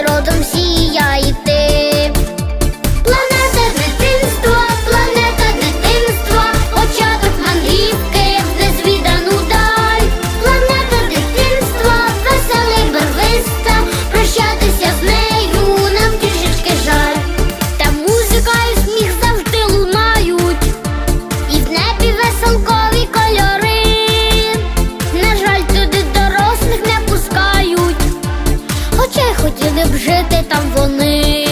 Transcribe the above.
pero хотіли б жити там вони.